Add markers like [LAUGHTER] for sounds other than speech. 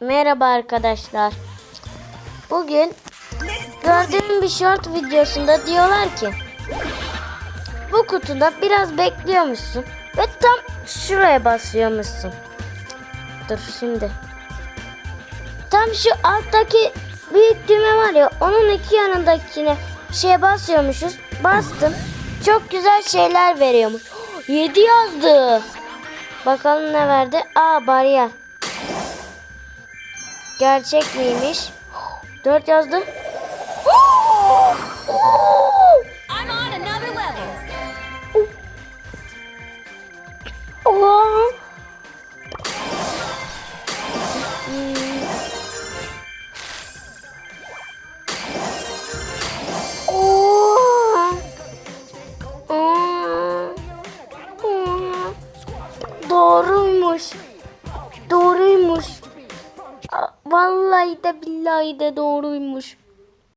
Merhaba arkadaşlar. Bugün gördüğüm bir short videosunda diyorlar ki bu kutuda biraz bekliyormuşsun ve tam şuraya basıyormuşsun. Dur şimdi. Tam şu alttaki büyük düğme var ya onun iki yanındakine şeye basıyormuşuz. Bastım. Çok güzel şeyler veriyormuş. [GASPS] 7 yazdı. Bakalım ne verdi? Aa bariyer. Gerçek miymiş? 4 yazdı. I'm on Vallahi de billahi de doğruymuş.